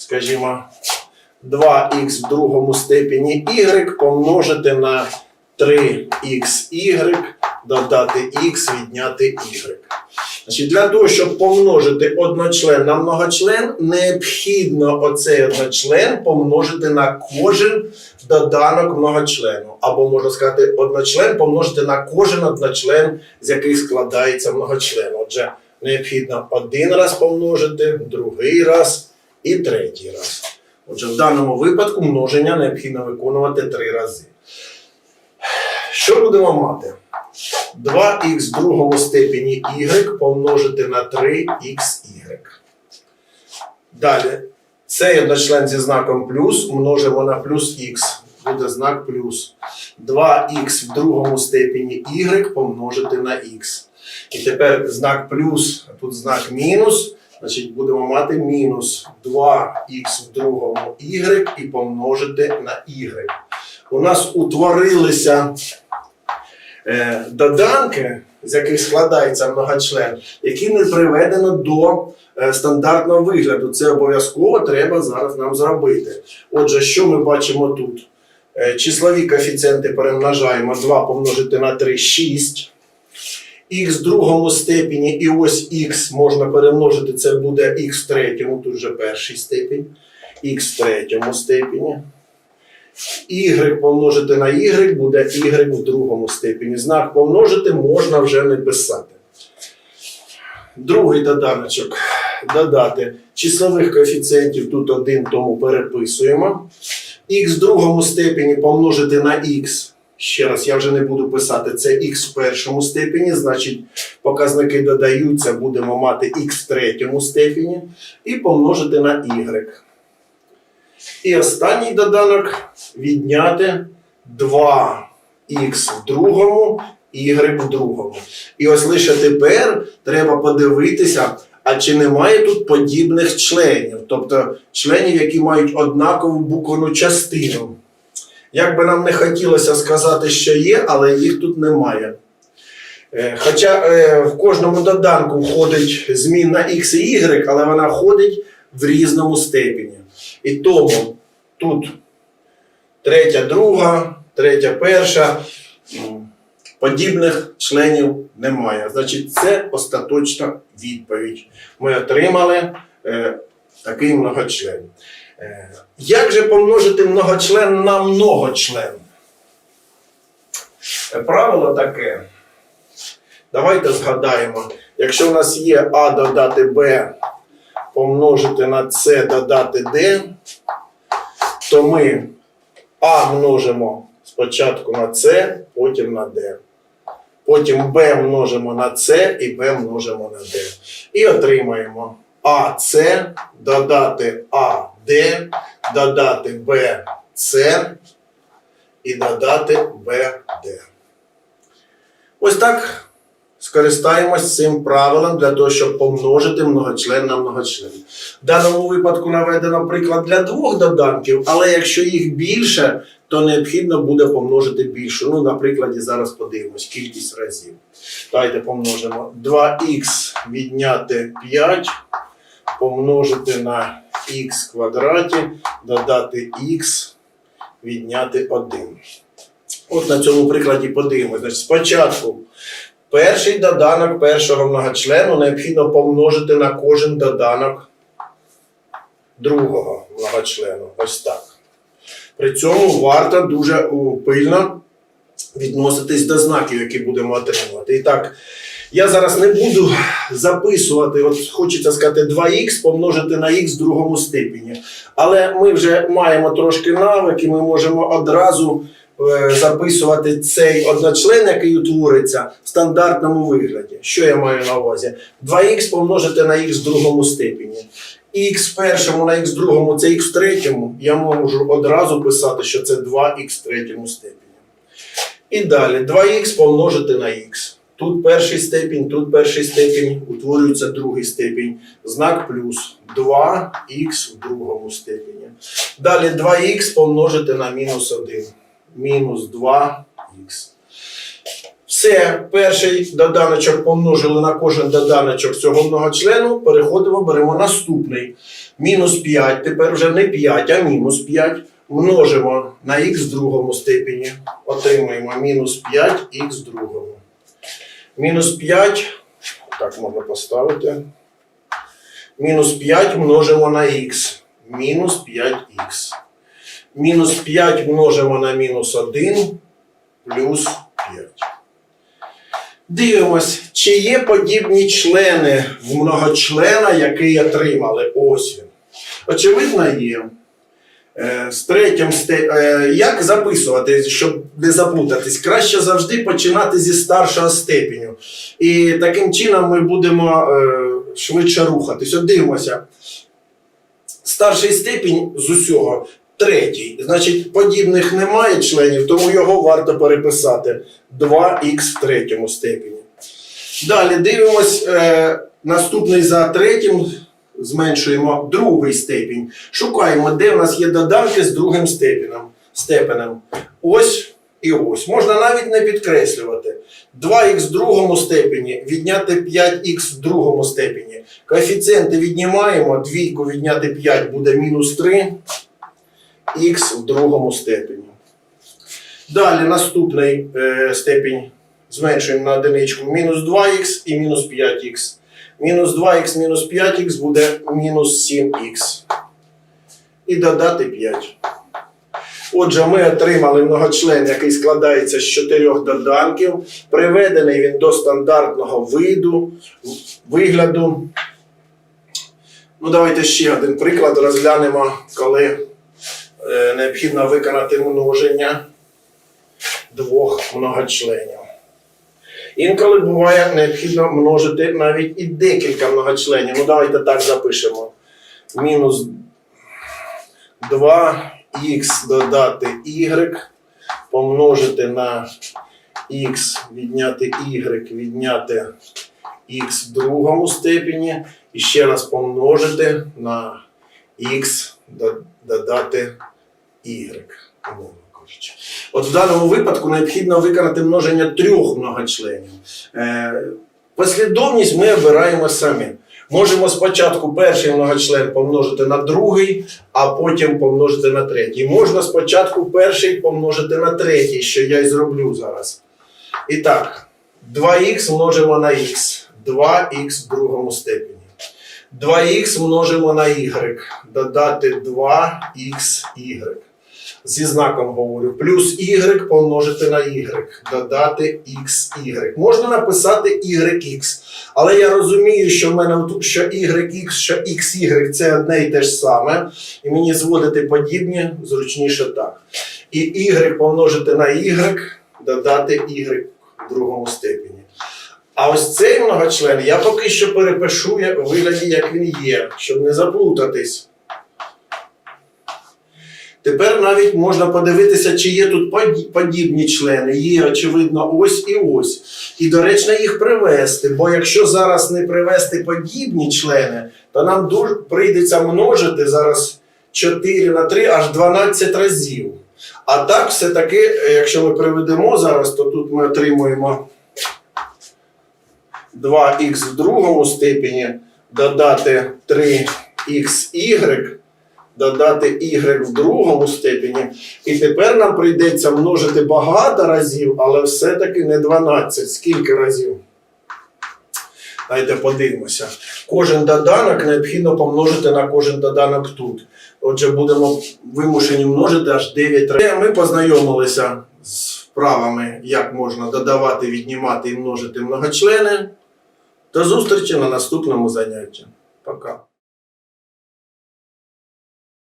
скажімо, 2х в другому степені y помножити на 3xy, додати x, відняти y. Значить, для того, щоб помножити одночлен на многочлен, необхідно оцей одночлен помножити на кожен доданок многочлену. Або можна сказати, одночлен помножити на кожен одночлен, з яких складається многочлен. Отже, необхідно один раз помножити, другий раз і третій раз. Отже, в даному випадку множення необхідно виконувати три рази. Що будемо мати? 2х в другому степені y помножити на 3xy. Далі. Цей одночлен зі знаком плюс множимо на плюс х. Буде знак плюс. 2х в другому степені y помножити на х. І тепер знак плюс, а тут знак мінус. Значить, будемо мати мінус 2х в другому y і помножити на y. У нас утворилися е, доданки, з яких складається многочлен, які не приведено до е, стандартного вигляду. Це обов'язково треба зараз нам зробити. Отже, що ми бачимо тут? Е, числові коефіцієнти перемножаємо 2 помножити на 3 6. Х в другому степені і ось х можна перемножити, це буде х в третьому, тут вже перший степінь, х в третьому степені. Y помножити на y буде y в другому степені. Знак помножити можна вже не писати. Другий доданочок. Додати числових коефіцієнтів тут один, тому переписуємо. Х в другому степені помножити на х. Ще раз, я вже не буду писати, це х в першому степені, значить показники додаються, будемо мати х в третьому степені і помножити на y. І останній доданок відняти 2х в другому, y в другому. І ось лише тепер треба подивитися, а чи немає тут подібних членів, тобто членів, які мають однакову буквену частину. Як би нам не хотілося сказати, що є, але їх тут немає. Е, Хоча е, в кожному доданку входить змінна x і y, але вона входить в різному степені. І тому тут третя, друга, третя, перша. Подібних членів немає. Значить, це остаточна відповідь. Ми отримали е, такий многочлен. Е, як же помножити многочлен на многочлен? Е, Правило таке. Давайте згадаємо. Якщо у нас є А додати Б помножити на С додати Д, то ми А множимо спочатку на С, потім на Д. Потім Б множимо на С і Б множимо на Д. І отримаємо АС додати АД, додати БС і додати БД. Ось так скористаємось цим правилом для того, щоб помножити многочлен на многочлен. В даному випадку наведено приклад для двох доданків, але якщо їх більше, то необхідно буде помножити більше. Ну, на прикладі зараз подивимось кількість разів. Давайте помножимо 2х відняти 5, помножити на х квадраті, додати х, відняти 1. От на цьому прикладі подивимось. Значить, спочатку перший доданок першого многочлену необхідно помножити на кожен доданок другого многочлену. Ось так. При цьому варто дуже пильно відноситись до знаків, які будемо отримувати. І так, я зараз не буду записувати, от хочеться сказати 2х помножити на х в другому степені. Але ми вже маємо трошки навики, ми можемо одразу е, записувати цей одночлен, який утвориться в стандартному вигляді. Що я маю на увазі? 2х помножити на х в другому степені. Х першому на х другому це х в третьому. Я можу одразу писати, що це 2х в третьому степені. І далі 2х помножити на х. Тут перший степінь, тут перший степінь, утворюється другий степінь. Знак плюс 2х в другому степені. Далі 2х помножити на мінус 1. Мінус 2х. Все, перший доданочок помножили на кожен доданочок цього многочлену. Переходимо, беремо наступний. Мінус 5, тепер вже не 5, а мінус 5. Множимо на х в другому степені. Отримуємо мінус 5х в другому. Мінус 5, так можна поставити. Мінус 5 множимо на х. Мінус 5х. Мінус 5 множимо на мінус 1 плюс 5. Дивимось, чи є подібні члени в многочлена, який отримали. Ось він. Очевидно, є. Е, З третім е, Як записувати, щоб не заплутатись? Краще завжди починати зі старшого степеню. І таким чином ми будемо е, швидше рухатись. От дивимося. Старший степінь з усього третій. Значить, подібних немає членів, тому його варто переписати 2х в третьому степені. Далі дивимось, наступний за третім зменшуємо другий степінь. Шукаємо, де в нас є доданки з другим степенем. степенем. Ось і ось. Можна навіть не підкреслювати. 2х в другому степені відняти 5х в другому степені. Коефіцієнти віднімаємо, двійку відняти 5 буде мінус 3 х в другому степені. Далі наступний е, степінь зменшуємо на одиничку мінус 2х і мінус 5х. Мінус 2х мінус 5х буде мінус 7х. І додати 5. Отже, ми отримали многочлен, який складається з чотирьох доданків. Приведений він до стандартного виду, вигляду. Ну, давайте ще один приклад розглянемо, коли е, необхідно виконати множення двох многочленів. Інколи буває необхідно множити навіть і декілька многочленів. Ну, давайте так запишемо. Мінус 2х додати y, помножити на х, відняти y, відняти х в другому степені. І ще раз помножити на х додати y. кажучи. От в даному випадку необхідно виконати множення трьох многочленів. Е, послідовність ми обираємо самі. Можемо спочатку перший многочлен помножити на другий, а потім помножити на третій. Можна спочатку перший помножити на третій, що я і зроблю зараз. І так, 2х множимо на х, 2х в другому степені. 2х множимо на y, додати 2xy. Зі знаком говорю. Плюс y помножити на y, додати xy. Можна написати yx. Але я розумію, що в мене тут що YX, що XY це одне і те ж саме. І мені зводити подібні зручніше так. І y помножити на y, додати y в другому степені. А ось цей многочлен я поки що перепишу у вигляді, як він є, щоб не заплутатись. Тепер навіть можна подивитися, чи є тут подібні члени. Є, очевидно, ось і ось. І доречно їх привести. Бо якщо зараз не привести подібні члени, то нам дуже прийдеться множити зараз 4 на 3 аж 12 разів. А так, все-таки, якщо ми приведемо зараз, то тут ми отримуємо 2х в другому степені, додати 3xy, додати y в другому степені. І тепер нам прийдеться множити багато разів, але все-таки не 12. Скільки разів? Давайте подивимося. Кожен доданок необхідно помножити на кожен доданок тут. Отже, будемо вимушені множити аж 9 разів. Ми познайомилися з вправами, як можна додавати, віднімати і множити многочлени. До зустрічі на наступному занятті. Пока.